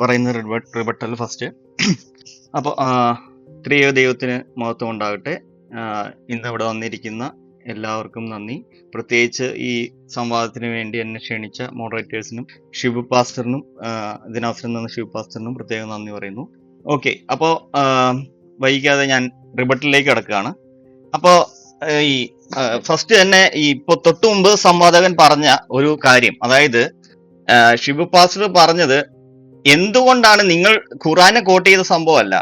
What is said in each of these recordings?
പറയുന്ന rebuttal first അപ്പോൾ ത്രിയ ദൈവത്തിന് മഹത്വം ഉണ്ടാകട്ടെ. ഇന്ന് ഇവിടെ വന്നിരിക്കുന്ന എല്ലാവർക്കും നന്ദി. പ്രത്യേകിച്ച് ഈ സംവാദത്തിന് വേണ്ടി എന്നെ ക്ഷണിച്ച മോഡറേറ്റേഴ്സിനും ഷിബു പാസ്റ്ററിനും ദിനാസിനും തന്ന ഷിബു പാസ്റ്ററിനും പ്രത്യേകം നന്ദി പറയുന്നു. ഓക്കെ അപ്പോൾ വൈകാതെ ഞാൻ റിബട്ടിലേക്ക് കിടക്കുകയാണ്. അപ്പോൾ ഈ ഫസ്റ്റ് തന്നെ ഈ ഇപ്പൊ തൊട്ടു മുമ്പ് സംവാദകൻ പറഞ്ഞ ഒരു കാര്യം. അതായത് ഷിബു പാസ്റ്റർ പറഞ്ഞത് എന്തുകൊണ്ടാണ് നിങ്ങൾ ഖുറാനെ കോട്ട് ചെയ്ത സംഭവമല്ല?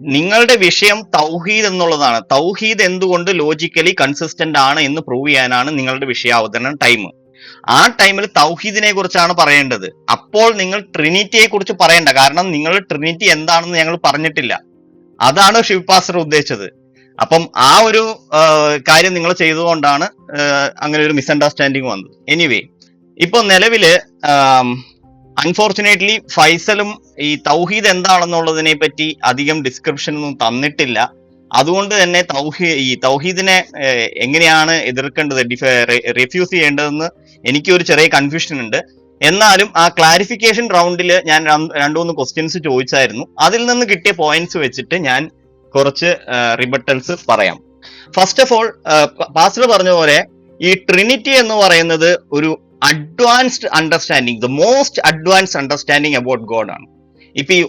നിങ്ങളുടെ വിഷയം തൗഹീദ് എന്നുള്ളതാണ്. തൗഹീദ് എന്തുകൊണ്ട് ലോജിക്കലി കൺസിസ്റ്റന്റ് ആണ് എന്ന് പ്രൂവ് ചെയ്യാനാണ് നിങ്ങളുടെ വിഷയാവതരണം ടൈം ആ ടൈമിൽ തൗഹീദിനെ കുറിച്ചാണ് പറയേണ്ടത്. അപ്പോൾ നിങ്ങൾ ട്രിനിറ്റിയെ കുറിച്ച് പറയണ്ട. കാരണം നിങ്ങൾ ട്രിനിറ്റി എന്താണെന്ന് ഞങ്ങൾ പറഞ്ഞിട്ടില്ല. അതാണ് ഷിവ്പാസർ ഉദ്ദേശിച്ചത്. അപ്പം ആ ഒരു കാര്യം നിങ്ങൾ ചെയ്തുകൊണ്ടാണ് അങ്ങനെ ഒരു മിസ്അണ്ടർസ്റ്റാൻഡിങ് വന്നത്. എനിവേ ഇപ്പൊ നിലവിൽ അൺഫോർച്ചുനേറ്റ്ലി ഫൈസലും ഈ തൗഹീദ് എന്താണെന്നുള്ളതിനെ പറ്റി അധികം ഡിസ്ക്രിപ്ഷൻ ഒന്നും തന്നിട്ടില്ല. അതുകൊണ്ട് തന്നെ തൗഹീ ഈ തൗഹീദിനെ എങ്ങനെയാണ് എതിർക്കേണ്ടത്? റിഫ്യൂസ് ചെയ്യേണ്ടതെന്ന് എനിക്ക് ഒരു ചെറിയ കൺഫ്യൂഷൻ ഉണ്ട്. എന്നാലും ആ ക്ലാരിഫിക്കേഷൻ റൗണ്ടിൽ ഞാൻ രണ്ടു മൂന്ന് ക്വസ്റ്റ്യൻസ് ചോദിച്ചായിരുന്നു. അതിൽ നിന്ന് കിട്ടിയ പോയിന്റ്സ് വെച്ചിട്ട് ഞാൻ കുറച്ച് റിബട്ടൽസ് പറയാം. ഫസ്റ്റ് ഓഫ് ഓൾ പാസ്റ്റർ പറഞ്ഞ പോലെ ഈ ട്രിനിറ്റി എന്ന് പറയുന്നത് ഒരു advanced understanding the most advanced understanding about God ആണ്. ഇപ്പൊ ഈ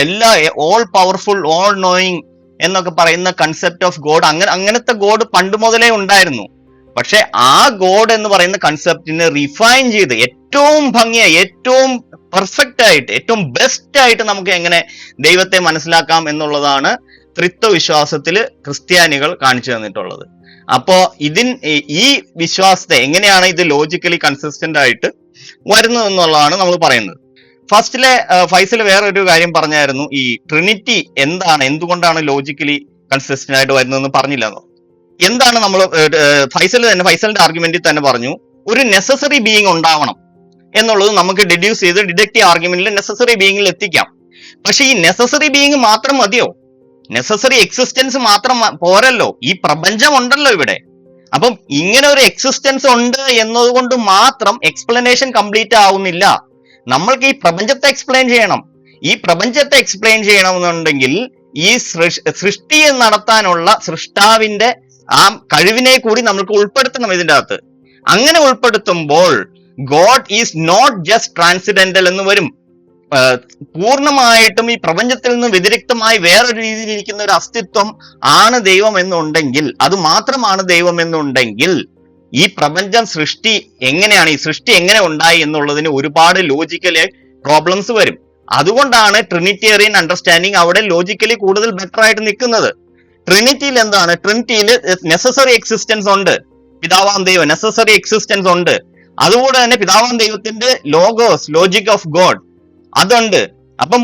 എല്ലാ ഓൾ പവർഫുൾ ഓൾ നോയിങ് എന്നൊക്കെ പറയുന്ന കൺസെപ്റ്റ് ഓഫ് ഗോഡ് അങ്ങനെ അങ്ങനത്തെ ഗോഡ് പണ്ട് മുതലേ ഉണ്ടായിരുന്നു. പക്ഷെ ആ ഗോഡ് എന്ന് പറയുന്ന കൺസെപ്റ്റിനെ റിഫൈൻ ചെയ്ത് ഏറ്റവും ഭംഗിയായി ഏറ്റവും പെർഫെക്റ്റ് ആയിട്ട് ഏറ്റവും ബെസ്റ്റ് ആയിട്ട് നമുക്ക് എങ്ങനെ ദൈവത്തെ മനസ്സിലാക്കാം എന്നുള്ളതാണ് ത്രിത്വ വിശ്വാസത്തിൽ ക്രിസ്ത്യാനികൾ കാണിച്ചു തന്നിട്ടുള്ളത്. അപ്പോ ഇതിൻ ഈ- വിശ്വാസത്തെ എങ്ങനെയാണ് ഇത് ലോജിക്കലി കൺസിസ്റ്റന്റ് ആയിട്ട് വരുന്നത് എന്നുള്ളതാണ് നമ്മൾ പറയുന്നത്. ഫസ്റ്റിലെ വേറെ ഒരു കാര്യം പറഞ്ഞായിരുന്നു. ഈ ട്രിനിറ്റി എന്താണ്? എന്തുകൊണ്ടാണ് ലോജിക്കലി കൺസിസ്റ്റന്റ് ആയിട്ട് വരുന്നതെന്ന് പറഞ്ഞില്ലെന്നോ? എന്താണ് നമ്മൾ ഫൈസൽ തന്നെ ഫൈസലിന്റെ ആർഗ്യുമെന്റിൽ തന്നെ പറഞ്ഞു ഒരു നെസസറി ബീയിങ് ഉണ്ടാവണം എന്നുള്ളത് നമുക്ക് ഡിഡ്യൂസ് ചെയ്ത് ഡിഡക്റ്റീവ് ആർഗ്യുമെന്റിൽ നെസസറി ബീയിങ്ങിൽ എത്തിക്കാം. പക്ഷെ ഈ നെസസറി ബീയിങ് മാത്രം മതിയോ? നെസസറി എക്സിസ്റ്റൻസ് മാത്രം പോരല്ലോ. ഈ പ്രപഞ്ചം ഉണ്ടല്ലോ ഇവിടെ. അപ്പം ഇങ്ങനെ ഒരു എക്സിസ്റ്റൻസ് ഉണ്ട് എന്നതുകൊണ്ട് മാത്രം എക്സ്പ്ലനേഷൻ കംപ്ലീറ്റ് ആവുന്നില്ല. നമ്മൾക്ക് ഈ പ്രപഞ്ചത്തെ എക്സ്പ്ലെയിൻ ചെയ്യണം. ഈ പ്രപഞ്ചത്തെ എക്സ്പ്ലെയിൻ ചെയ്യണമെന്നുണ്ടെങ്കിൽ ഈ സൃഷ്ടി നടത്താനുള്ള സൃഷ്ടാവിന്റെ ആ കഴിവിനെ കൂടി നമുക്ക് ഉൾപ്പെടുത്തണം ഇതിന്റെ അകത്ത്. അങ്ങനെ ഉൾപ്പെടുത്തുമ്പോൾ God is not just transcendental എന്ന് വരും. പൂർണമായിട്ടും ഈ പ്രപഞ്ചത്തിൽ നിന്ന് വ്യതിരിക്തമായി വേറൊരു രീതിയിൽ ഇരിക്കുന്ന ഒരു അസ്തിത്വം ആണ് ദൈവം എന്നുണ്ടെങ്കിൽ അത് മാത്രമാണ് ദൈവം എന്നുണ്ടെങ്കിൽ ഈ പ്രപഞ്ചം സൃഷ്ടി എങ്ങനെയാണ് ഈ സൃഷ്ടി എങ്ങനെ ഉണ്ടായി എന്നുള്ളതിന് ഒരുപാട് ലോജിക്കലി പ്രോബ്ലംസ് വരും. അതുകൊണ്ടാണ് ട്രിനിറ്റേറിയൻ അണ്ടർസ്റ്റാൻഡിങ് അവിടെ ലോജിക്കലി കൂടുതൽ ബെറ്റർ ആയിട്ട് നിൽക്കുന്നത്. ട്രിനിറ്റിയിൽ എന്താണ്? ട്രിനിറ്റിയിൽ നെസസറി എക്സിസ്റ്റൻസ് ഉണ്ട്. പിതാവാം ദൈവം നെസസറി എക്സിസ്റ്റൻസ് ഉണ്ട്. അതുകൂടെ തന്നെ പിതാവാം ദൈവത്തിന്റെ ലോഗോസ് ലോജിക് ഓഫ് ഗോഡ് അതുണ്ട്. അപ്പം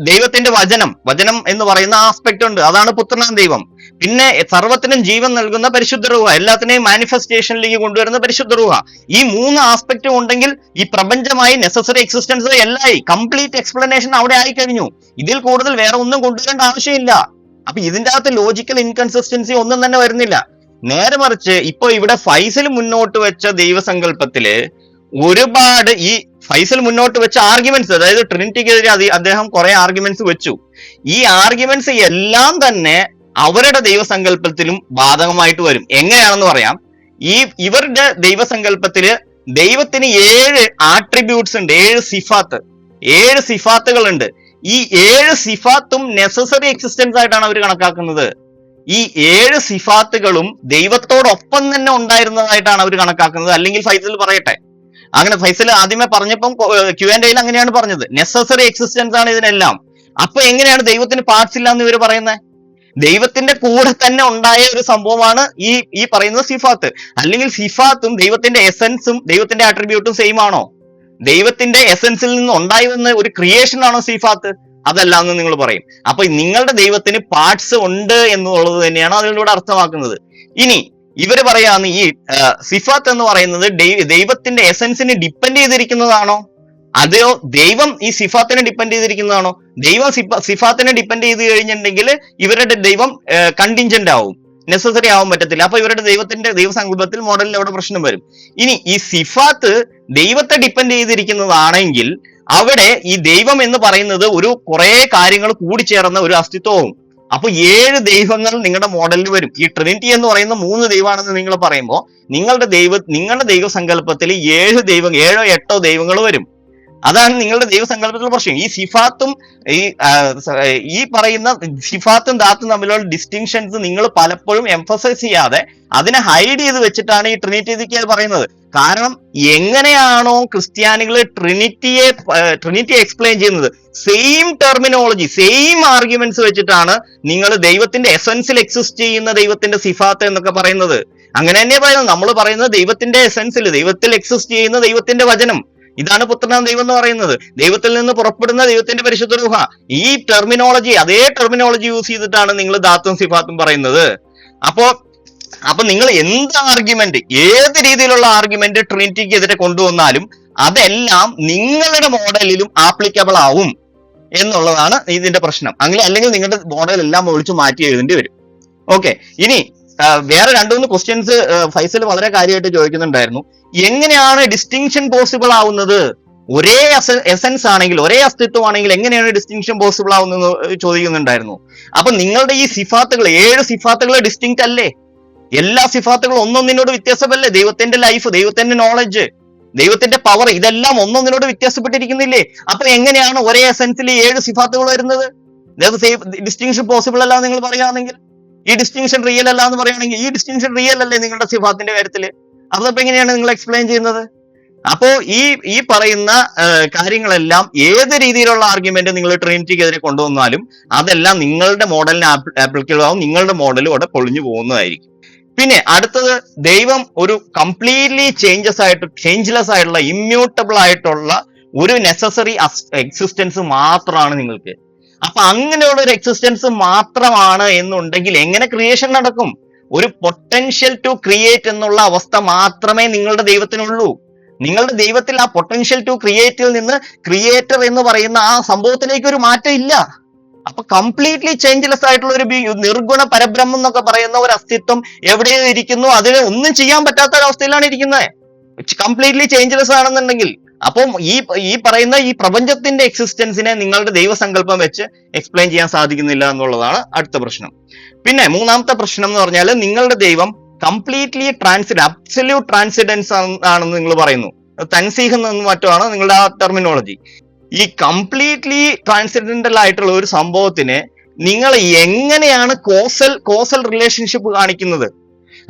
ദൈവത്തിന്റെ വചനം വചനം എന്ന് പറയുന്ന ആസ്പെക്ട് ഉണ്ട്. അതാണ് പുത്രനാം ദൈവം. പിന്നെ സർവത്തിനും ജീവൻ നൽകുന്ന പരിശുദ്ധ രൂഹ എല്ലാത്തിനെയും മാനിഫെസ്റ്റേഷനിലേക്ക് കൊണ്ടുവരുന്ന പരിശുദ്ധ രൂഹ ഈ മൂന്ന് ആസ്പെക്റ്റും ഉണ്ടെങ്കിൽ ഈ പ്രപഞ്ചമായി നെസസറി എക്സിസ്റ്റൻസ് എല്ലായി. കംപ്ലീറ്റ് എക്സ്പ്ലനേഷൻ അവിടെ ആയി കഴിഞ്ഞു ഇതിൽ കൂടുതൽ വേറെ ഒന്നും കൊണ്ടുവരേണ്ട ആവശ്യമില്ല. അപ്പൊ ഇതിന്റെ അകത്ത് ലോജിക്കൽ ഇൻകൺസിസ്റ്റൻസി ഒന്നും തന്നെ വരുന്നില്ല. നേരെ മറിച്ച് ഇപ്പൊ ഇവിടെ ഫൈസൽ മുന്നോട്ട് വെച്ച ദൈവസങ്കല്പത്തിൽ ഒരുപാട് ഈ ഫൈസൽ മുന്നോട്ട് വെച്ച ആർഗ്യുമെന്റ്സ് അതായത് ട്രിനിറ്റിക്കെതിരെ അത് അദ്ദേഹം കുറെ ആർഗ്യുമെന്റ്സ് വെച്ചു. ഈ ആർഗ്യുമെന്റ്സ് എല്ലാം തന്നെ അവരുടെ ദൈവസങ്കല്പത്തിലും ബാധകമായിട്ട് വരും. എങ്ങനെയാണെന്ന് പറയാം. ഈ ഇവരുടെ ദൈവസങ്കല്പത്തിൽ ദൈവത്തിന് ഏഴ് ആട്രിബ്യൂട്ട്സ് ഉണ്ട് ഏഴ് സിഫാത്ത്. ഏഴ് സിഫാത്തുകൾ ഉണ്ട് ഈ ഏഴ് സിഫാത്തും നെസസറി എക്സിസ്റ്റൻസ് ആയിട്ടാണ് അവർ കണക്കാക്കുന്നത്. ഈ ഏഴ് സിഫാത്തുകളും ദൈവത്തോടൊപ്പം തന്നെ ഉണ്ടായിരുന്നതായിട്ടാണ് അവർ കണക്കാക്കുന്നത്. അല്ലെങ്കിൽ ഫൈസൽ പറയട്ടെ. അങ്ങനെ ഫൈസൽ ആദ്യമേ പറഞ്ഞപ്പം ക്യു ആൻഡ് എയിൽ അങ്ങനെയാണ് പറഞ്ഞത്. നെസസറി എക്സിസ്റ്റൻസ് ആണ് ഇതിനെല്ലാം. അപ്പൊ എങ്ങനെയാണ് ദൈവത്തിന് പാർട്സ് ഇല്ല എന്ന് ഇവർ പറയുന്നത് ദൈവത്തിന്റെ കൂടെ തന്നെ ഉണ്ടായ ഒരു സംഭവമാണ് ഈ ഈ പറയുന്ന സിഫാത്ത്. അല്ലെങ്കിൽ സിഫാത്തും ദൈവത്തിന്റെ എസൻസും ദൈവത്തിന്റെ ആട്രിബ്യൂട്ടും സെയിം ആണോ? ദൈവത്തിന്റെ എസൻസിൽ നിന്ന് ഉണ്ടായി വന്ന ഒരു ക്രിയേഷൻ ആണോ സിഫാത്ത്? അതല്ല എന്ന് നിങ്ങൾ പറയും. അപ്പൊ നിങ്ങളുടെ ദൈവത്തിന് പാർട്സ് ഉണ്ട് എന്നുള്ളത് തന്നെയാണ് അതിലൂടെ അർത്ഥമാക്കുന്നത്. ഇനി ഇവർ പറയാന്ന് ഈ സിഫാത്ത് എന്ന് പറയുന്നത് ദൈവത്തിന്റെ എസൻസിന് ഡിപ്പെൻഡ് ചെയ്തിരിക്കുന്നതാണോ? അതെയോ ദൈവം ഈ സിഫാത്തിനെ ഡിപ്പെൻഡ് ചെയ്തിരിക്കുന്നതാണോ? ദൈവം സിഫാത്തിനെ ഡിപ്പെൻഡ് ചെയ്ത് കഴിഞ്ഞിട്ടുണ്ടെങ്കിൽ ഇവരുടെ ദൈവം കണ്ടിഞ്ചന്റ് ആവും. നെസസറി ആവാൻ പറ്റത്തില്ല. അപ്പൊ ഇവരുടെ ദൈവത്തിന്റെ ദൈവസങ്കല്പത്തിൽ മോഡലിൽ അവിടെ പ്രശ്നം വരും. ഇനി ഈ സിഫാത്ത് ദൈവത്തെ ഡിപ്പെൻഡ് ചെയ്തിരിക്കുന്നതാണെങ്കിൽ അവിടെ ഈ ദൈവം എന്ന് പറയുന്നത് ഒരു കുറെ കാര്യങ്ങൾ കൂടിച്ചേർന്ന ഒരു അസ്തിത്വവും അപ്പൊ ഏഴ് ദൈവങ്ങൾ നിങ്ങളുടെ മോഡലിൽ വരും. ഈ ട്രിനിറ്റി എന്ന് പറയുന്ന മൂന്ന് ദൈവമാണെന്ന് നിങ്ങൾ പറയുമ്പോൾ നിങ്ങളുടെ ദൈവ നിങ്ങളുടെ ദൈവസങ്കല്പത്തിൽ ഏഴ് ദൈവം ഏഴോ എട്ടോ ദൈവങ്ങൾ വരും. അതാണ് നിങ്ങളുടെ ദൈവസങ്കല്പത്തിലുള്ള പ്രശ്നം. ഈ സിഫാത്തും ഈ ഈ പറയുന്ന സിഫാത്തും ദാത്തും തമ്മിലുള്ള ഡിസ്റ്റിങ്ഷൻസ് നിങ്ങൾ പലപ്പോഴും എംഫസൈസ് ചെയ്യാതെ അതിനെ ഹൈഡ് ചെയ്ത് വെച്ചിട്ടാണ് ഈ ട്രിനിറ്റി പറയുന്നത്. കാരണം എങ്ങനെയാണോ ക്രിസ്ത്യാനികൾ ട്രിനിറ്റിയെ ട്രിനിറ്റി എക്സ്പ്ലെയിൻ ചെയ്യുന്നത്. സെയിം ടെർമിനോളജി സെയിം ആർഗ്യുമെന്റ്സ് വെച്ചിട്ടാണ് നിങ്ങൾ ദൈവത്തിന്റെ എസൻസിൽ എക്സിസ്റ്റ് ചെയ്യുന്ന ദൈവത്തിന്റെ സിഫാത്ത് എന്നൊക്കെ പറയുന്നത്. അങ്ങനെ തന്നെ പറയുന്നത്. നമ്മൾ പറയുന്നത് ദൈവത്തിന്റെ എസൻസിൽ ദൈവത്തിൽ എക്സിസ്റ്റ് ചെയ്യുന്ന ദൈവത്തിന്റെ വചനം. ഇതാണ് പുത്രനാം ദൈവം എന്ന് പറയുന്നത്. ദൈവത്തിൽ നിന്ന് പുറപ്പെടുന്ന ദൈവത്തിന്റെ പരിശുദ്ധ രൂഹ ഈ ടെർമിനോളജി അതേ ടെർമിനോളജി യൂസ് ചെയ്തിട്ടാണ് നിങ്ങൾ ദാത്തും സിഫാത്തും പറയുന്നത്. അപ്പോ അപ്പൊ നിങ്ങൾ എന്ത് ആർഗ്യുമെന്റ് ഏത് രീതിയിലുള്ള ആർഗ്യുമെന്റ് ട്രിനിറ്റിക്ക് എതിരെ കൊണ്ടുവന്നാലും അതെല്ലാം നിങ്ങളുടെ മോഡലിലും ആപ്ലിക്കബിൾ ആവും എന്നുള്ളതാണ് ഇതിന്റെ പ്രശ്നം. അങ്ങനെ അല്ലെങ്കിൽ നിങ്ങളുടെ മോഡൽ എല്ലാം ഒഴിച്ചു മാറ്റി എഴുതേണ്ടി വരും. ഓക്കെ ഇനി വേറെ രണ്ടു മൂന്ന് ക്വസ്റ്റ്യൻസ് ഫൈസൽ വളരെ കാര്യമായിട്ട് ചോദിക്കുന്നുണ്ടായിരുന്നു. എങ്ങനെയാണ് ഡിസ്റ്റിങ്ഷൻ പോസിബിൾ ആവുന്നത്? ഒരേ എസൻസ് ആണെങ്കിൽ ഒരേ അസ്തിത്വമാണെങ്കിൽ എങ്ങനെയാണ് ഡിസ്റ്റിങ്ഷൻ പോസിബിൾ ആവുന്നത് ചോദിക്കുന്നുണ്ടായിരുന്നു. അപ്പൊ നിങ്ങളുടെ ഈ സിഫാത്തുകൾ ഏഴ് സിഫാത്തുകൾ ഡിസ്റ്റിങ്ക്റ്റ് അല്ലേ? എല്ലാ സിഫാത്തുകളും ഒന്നൊന്നിനോട് വ്യത്യാസമല്ലേ? ദൈവത്തിന്റെ ലൈഫ് ദൈവത്തിന്റെ നോളജ് ദൈവത്തിന്റെ പവർ ഇതെല്ലാം ഒന്നൊന്നിനോട് വ്യത്യാസപ്പെട്ടിരിക്കുന്നില്ലേ? അപ്പൊ എങ്ങനെയാണ് ഒരേ എസൻസിൽ ഏഴ് സിഫാത്തുകൾ വരുന്നത്? ഡിസ്റ്റിങ്ഷൻ പോസിബിൾ അല്ല നിങ്ങൾ പറയുകയാണെങ്കിൽ ഈ ഡിസ്റ്റിങ്ഷൻ റിയൽ അല്ല എന്ന് പറയുകയാണെങ്കിൽ ഈ ഡിസ്റ്റിങ്ഷൻ റിയൽ അല്ലേ നിങ്ങളുടെ സിഫാത്തിന്റെ കാര്യത്തിൽ അതപ്പോ എങ്ങനെയാണ് നിങ്ങൾ എക്സ്പ്ലെയിൻ ചെയ്യുന്നത്? അപ്പോ ഈ ഈ പറയുന്ന കാര്യങ്ങളെല്ലാം ഏത് രീതിയിലുള്ള ആർഗ്യുമെന്റ് നിങ്ങൾ ട്രിനിറ്റിക്കെതിരെ കൊണ്ടുവന്നാലും അതെല്ലാം നിങ്ങളുടെ മോഡലിന് ആപ്ലിക്കബിൾ ആവും നിങ്ങളുടെ മോഡലും അവിടെ പൊളിഞ്ഞു പോകുന്നതായിരിക്കും. പിന്നെ അടുത്തത് ദൈവം ഒരു കംപ്ലീറ്റ്ലി ചേഞ്ചസ് ആയിട്ട് ചേഞ്ച്ലെസ് ആയിട്ടുള്ള ഇമ്മ്യൂട്ടബിൾ ആയിട്ടുള്ള ഒരു നെസസറി എക്സിസ്റ്റൻസ് മാത്രമാണ് നിങ്ങൾക്ക്. അപ്പൊ അങ്ങനെയുള്ള ഒരു എക്സിസ്റ്റൻസ് മാത്രമാണ് എന്നുണ്ടെങ്കിൽ എങ്ങനെ ക്രിയേഷൻ നടക്കും? ഒരു പൊട്ടൻഷ്യൽ ടു ക്രിയേറ്റ് എന്നുള്ള അവസ്ഥ മാത്രമേ നിങ്ങളുടെ ദൈവത്തിനുള്ളൂ. നിങ്ങളുടെ ദൈവത്തിൽ ആ പൊട്ടൻഷ്യൽ ടു ക്രിയേറ്റിൽ നിന്ന് ക്രിയേറ്റർ എന്ന് പറയുന്ന ആ സംഭവത്തിലേക്ക് ഒരു മാറ്റം ഇല്ല. അപ്പൊ കംപ്ലീറ്റ്ലി ചേഞ്ച്ലെസ് ആയിട്ടുള്ള ഒരു നിർഗുണ പരബ്രഹ്മം എന്നൊക്കെ പറയുന്ന ഒരു അസ്തിത്വം എവിടെയോ ഇരിക്കുന്നു. അതിന് ഒന്നും ചെയ്യാൻ പറ്റാത്ത ഒരു അവസ്ഥയിലാണ് ഇരിക്കുന്നത്. കംപ്ലീറ്റ്ലി ചേഞ്ച്ലെസ് ആണെന്നുണ്ടെങ്കിൽ. അപ്പം ഈ ഈ പറയുന്ന ഈ പ്രപഞ്ചത്തിന്റെ എക്സിസ്റ്റൻസിനെ നിങ്ങളുടെ ദൈവസങ്കല്പം വെച്ച് എക്സ്പ്ലെയിൻ ചെയ്യാൻ സാധിക്കുന്നില്ല എന്നുള്ളതാണ് അടുത്ത പ്രശ്നം. പിന്നെ മൂന്നാമത്തെ പ്രശ്നം എന്ന് പറഞ്ഞാൽ നിങ്ങളുടെ ദൈവം കംപ്ലീറ്റ്ലി ട്രാൻസിഡ് അബ്സല്യൂട്ട് ട്രാൻസിഡൻസ് ആണെന്ന് നിങ്ങൾ പറയുന്നു. തൻസീഹ് എന്നും മറ്റുമാണ് നിങ്ങളുടെ ആ ടെർമിനോളജി ഈ കംപ്ലീറ്റ്ലി ട്രാൻസിഡന്റൽ ആയിട്ടുള്ള ഒരു സംഭവത്തിന് നിങ്ങൾ എങ്ങനെയാണ് കോസൽ കോസൽ റിലേഷൻഷിപ്പ് കാണിക്കുന്നത്?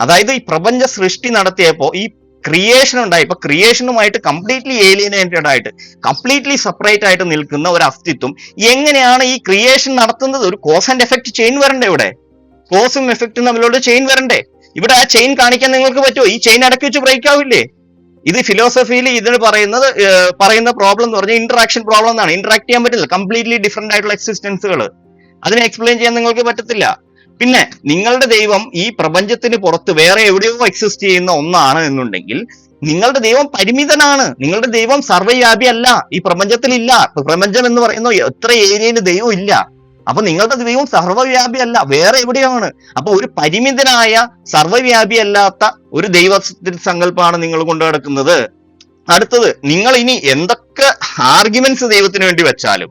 അതായത് ഈ പ്രപഞ്ച സൃഷ്ടി നടത്തിയപ്പോ ഈ ക്രിയേഷൻ ഉണ്ടായി. ഇപ്പൊ ക്രിയേഷനുമായിട്ട് കംപ്ലീറ്റ്ലി ഏലിയനേറ്റഡ് ആയിട്ട് കംപ്ലീറ്റ്ലി സെപ്പറേറ്റ് ആയിട്ട് നിൽക്കുന്ന ഒരു അസ്തിത്വം എങ്ങനെയാണ് ഈ ക്രിയേഷൻ നടത്തുന്നത്? ഒരു കോസ് ആൻഡ് എഫക്ട് ചെയിൻ വരണ്ടേ ഇവിടെ? കോസും എഫക്റ്റും തമ്മിലുള്ള ചെയിൻ വരണ്ടേ? ഇവിടെ ആ ചെയിൻ കാണിക്കാൻ നിങ്ങൾക്ക് പറ്റുമോ? ഈ ചെയിൻ അടക്കി വെച്ച് ബ്രേക്ക് ആവില്ലേ? ഇത് ഫിലോസഫിയിൽ ഇതിൽ പറയുന്നത് പറയുന്ന പ്രോബ്ലം എന്ന് പറഞ്ഞാൽ ഇന്ററാക്ഷൻ പ്രോബ്ലം എന്നാണ്. ഇന്ററാക്ട് ചെയ്യാൻ പറ്റില്ല. കംപ്ലീറ്റ്ലി ഡിഫറെന്റ് ആയിട്ടുള്ള എക്സിസ്റ്റൻസുകൾ അതിനെ എക്സ്പ്ലെയിൻ ചെയ്യാൻ നിങ്ങൾക്ക് പറ്റത്തില്ല. പിന്നെ നിങ്ങളുടെ ദൈവം ഈ പ്രപഞ്ചത്തിന് പുറത്ത് വേറെ എവിടെയോ എക്സിസ്റ്റ് ചെയ്യുന്ന ഒന്നാണ് എന്നുണ്ടെങ്കിൽ നിങ്ങളുടെ ദൈവം പരിമിതനാണ്. നിങ്ങളുടെ ദൈവം സർവവ്യാപി അല്ല ഈ പ്രപഞ്ചത്തിൽ ഇല്ല പ്രപഞ്ചം എന്ന് പറയുന്ന എത്ര ഏരിയയിൽ ദൈവം ഇല്ല. അപ്പൊ നിങ്ങളുടെ ദൈവം സർവവ്യാപി അല്ല വേറെ എവിടെയാണ്? അപ്പൊ ഒരു പരിമിതനായ സർവവ്യാപി അല്ലാത്ത ഒരു ദൈവ സങ്കല്പമാണ് നിങ്ങൾ കൊണ്ടു നടക്കുന്നത്. അടുത്തത് നിങ്ങൾ ഇനി എന്തൊക്കെ ആർഗ്യുമെന്റ്സ് ദൈവത്തിന് വേണ്ടി വെച്ചാലും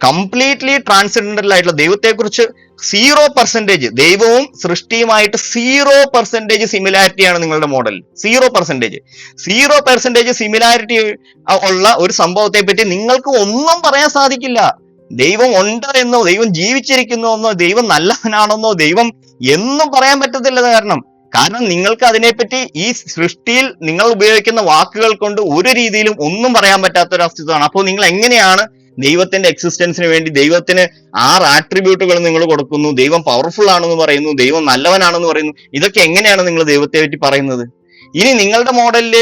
കംപ്ലീറ്റ്ലി ട്രാൻസെൻഡന്റൽ ആയിട്ടുള്ള ദൈവത്തെക്കുറിച്ച് സീറോ പെർസെന്റേജ് ദൈവവും സൃഷ്ടിയുമായിട്ട് സീറോ പെർസെന്റേജ് സിമിലാരിറ്റിയാണ് നിങ്ങളുടെ model zero percentage zero percentage similarity ഉള്ള ഒരു സംഭവത്തെ പറ്റി നിങ്ങൾക്ക് ഒന്നും പറയാൻ സാധിക്കില്ല. ദൈവം ഉണ്ട് എന്നോ ദൈവം ജീവിച്ചിരിക്കുന്നു എന്നോ ദൈവം നല്ലവനാണെന്നോ ദൈവം എന്നും പറയാൻ പറ്റത്തില്ല കാരണം. കാരണം നിങ്ങൾക്ക് അതിനെപ്പറ്റി ഈ സൃഷ്ടിയിൽ നിങ്ങൾ ഉപയോഗിക്കുന്ന വാക്കുകൾ കൊണ്ട് ഒരു രീതിയിലും ഒന്നും പറയാൻ പറ്റാത്ത ഒരു അസ്തിത്വമാണ് അപ്പോൾ നിങ്ങൾ എങ്ങനെയാണ് ദൈവത്തിന്റെ എക്സിസ്റ്റൻസിന് വേണ്ടി ദൈവത്തിന് ആറ് ആട്രിബ്യൂട്ടുകൾ നിങ്ങൾ കൊടുക്കുന്നു ദൈവം പവർഫുൾ ആണെന്ന് പറയുന്നു ദൈവം നല്ലവനാണെന്ന് പറയുന്നു ഇതൊക്കെ എങ്ങനെയാണ് നിങ്ങൾ ദൈവത്തെ പറ്റി പറയുന്നത്? ഇനി നിങ്ങളുടെ മോഡലിൽ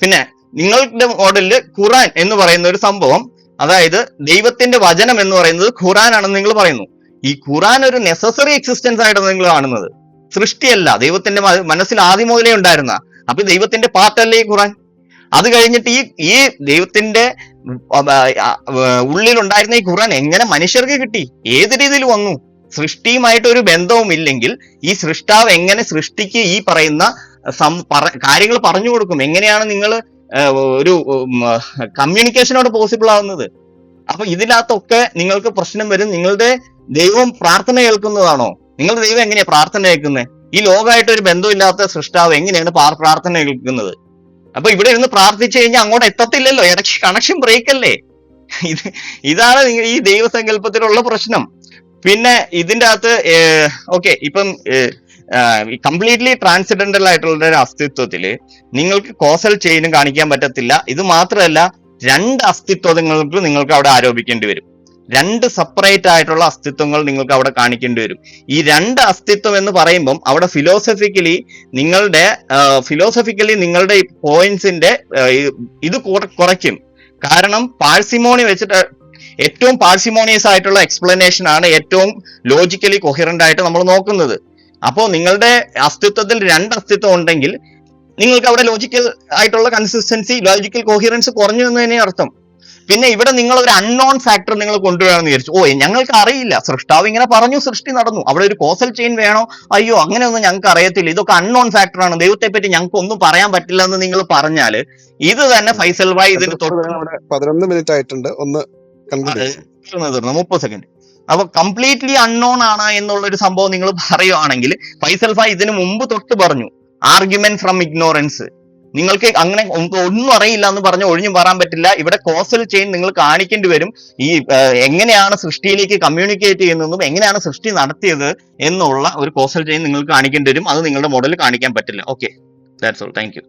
പിന്നെ നിങ്ങളുടെ മോഡലിൽ ഖുറാൻ എന്ന് പറയുന്ന ഒരു സംഭവം അതായത് ദൈവത്തിന്റെ വചനം എന്ന് പറയുന്നത് ഖുറാൻ ആണെന്ന് നിങ്ങൾ പറയുന്നു. ഈ ഖുറാൻ ഒരു നെസസറി എക്സിസ്റ്റൻസ് ആയിട്ടാണ് നിങ്ങൾ കാണുന്നത്. സൃഷ്ടിയല്ല ദൈവത്തിന്റെ മനസ്സിൽ ആദ്യം മുതലേ ഉണ്ടായിരുന്ന. അപ്പൊ ദൈവത്തിന്റെ പാർട്ടല്ലേ ഈ ഖുറാൻ? അത് കഴിഞ്ഞിട്ട് ഈ ഈ ദൈവത്തിന്റെ ഉള്ളിലുണ്ടായിരുന്ന ഈ ഖുറാൻ എങ്ങനെ മനുഷ്യർക്ക് കിട്ടി? ഏത് രീതിയിൽ വന്നു? സൃഷ്ടിയുമായിട്ട് ഒരു ബന്ധവും ഇല്ലെങ്കിൽ ഈ സൃഷ്ടാവ് എങ്ങനെ സൃഷ്ടിക്ക് ഈ പറയുന്ന സം- കാര്യങ്ങൾ പറഞ്ഞു കൊടുക്കും? എങ്ങനെയാണ് നിങ്ങൾ ഒരു കമ്മ്യൂണിക്കേഷനോട് പോസിബിൾ ആവുന്നത്. അപ്പൊ ഇതിനകത്തൊക്കെ നിങ്ങൾക്ക് പ്രശ്നം വരും. നിങ്ങളുടെ ദൈവം പ്രാർത്ഥന കേൾക്കുന്നതാണോ? നിങ്ങളുടെ ദൈവം എങ്ങനെയാ പ്രാർത്ഥന കേൾക്കുന്നത് ഈ ലോകമായിട്ട് ഒരു ബന്ധമില്ലാത്ത സൃഷ്ടാവ് എങ്ങനെയാണ് പ്രാർത്ഥന കേൾക്കുന്നത്? അപ്പൊ ഇവിടെ ഇരുന്ന് പ്രാർത്ഥിച്ചു കഴിഞ്ഞാൽ അങ്ങോട്ട് എത്തത്തില്ലല്ലോ. ഇടയ്ക്ക് കണക്ഷൻ ബ്രേക്ക് അല്ലേ? ഇത് ഇതാണ് ഈ ദൈവസങ്കല്പത്തിലുള്ള പ്രശ്നം. പിന്നെ ഇതിന്റെ അകത്ത് ഓക്കെ ഇപ്പം കംപ്ലീറ്റ്ലി ട്രാൻസെൻഡന്റൽ ആയിട്ടുള്ള ഒരു അസ്തിത്വത്തിൽ നിങ്ങൾക്ക് കോസൽ ചെയിനും കാണിക്കാൻ പറ്റത്തില്ല. ഇത് മാത്രമല്ല രണ്ട് അസ്തിത്വങ്ങൾക്ക് നിങ്ങൾക്ക് അവിടെ ആരോപിക്കേണ്ടി വരും. രണ്ട് സെപ്പറേറ്റ് ആയിട്ടുള്ള അസ്തിത്വങ്ങൾ നിങ്ങൾക്ക് അവിടെ കാണിക്കേണ്ടി വരും. ഈ രണ്ട് അസ്തിത്വം എന്ന് പറയുമ്പം അവിടെ ഫിലോസഫിക്കലി നിങ്ങളുടെ ഫിലോസഫിക്കലി നിങ്ങളുടെ പോയിന്റ്സിന്റെ ഇത് കുറയ്ക്കും. കാരണം പാഴ്സിമോണി വെച്ചിട്ട് ഏറ്റവും പാഴ്സിമോണിയസ് ആയിട്ടുള്ള എക്സ്പ്ലനേഷൻ ആണ് ഏറ്റവും ലോജിക്കലി കൊഹിറന്റ് ആയിട്ട് നമ്മൾ നോക്കുന്നത്. അപ്പോൾ നിങ്ങളുടെ അസ്തിത്വത്തിൽ രണ്ട് അസ്തിത്വം ഉണ്ടെങ്കിൽ നിങ്ങൾക്ക് അവിടെ ലോജിക്കൽ ആയിട്ടുള്ള കൺസിസ്റ്റൻസി ലോജിക്കൽ കൊഹിറൻസ് കുറഞ്ഞു എന്ന് തന്നെ അർത്ഥം. പിന്നെ ഇവിടെ നിങ്ങൾ ഒരു അൺനോൺ ഫാക്ടർ നിങ്ങൾ കൊണ്ടുവരാമെന്ന് വിചാരിച്ചു. ഓ ഞങ്ങൾക്ക് അറിയില്ല. സൃഷ്ടാവ് ഇങ്ങനെ പറഞ്ഞു സൃഷ്ടി നടന്നു. അവിടെ ഒരു കോസൽ ചെയിൻ വേണോ? അയ്യോ അങ്ങനെയൊന്നും ഞങ്ങൾക്ക് അറിയത്തില്ല. ഇതൊക്കെ അൺനോൺ ഫാക്ടർ ആണ്. ദൈവത്തെ പറ്റി ഞങ്ങൾക്ക് ഒന്നും പറയാൻ പറ്റില്ല എന്ന് നിങ്ങൾ പറഞ്ഞാൽ ഇത് തന്നെ ഫൈസൽ ഭായ് ഇതിന് പതിനൊന്ന് മിനിറ്റ് ആയിട്ടുണ്ട്. ഒന്ന്. മുപ്പത് സെക്കൻഡ് അപ്പൊ കംപ്ലീറ്റ്ലി അൺനോൺ ആണ് എന്നുള്ള ഒരു സംഭവം നിങ്ങൾ പറയുവാണെങ്കിൽ ഫൈസൽ ഇതിനു മുമ്പ് തൊട്ട് പറഞ്ഞു ആർഗ്യുമെന്റ് ഫ്രം ഇഗ്നോറൻസ് നിങ്ങൾക്ക് അങ്ങനെ ഒന്നും അറിയില്ല എന്ന് പറഞ്ഞ് ഒഴിഞ്ഞു മാറാൻ പറ്റില്ല. ഇവിടെ കോസൽ ചെയിൻ നിങ്ങൾ കാണിക്കേണ്ടി വരും. ഈ എങ്ങനെയാണ് സൃഷ്ടിയിലേക്ക് കമ്മ്യൂണിക്കേറ്റ് ചെയ്യുന്നതും എങ്ങനെയാണ് സൃഷ്ടി നടത്തിയത് എന്നുള്ള ഒരു കോസൽ ചെയിൻ നിങ്ങൾ കാണിക്കേണ്ടി വരും. അത് നിങ്ങളുടെ മോഡൽ കാണിക്കാൻ പറ്റില്ല. Okay that's all thank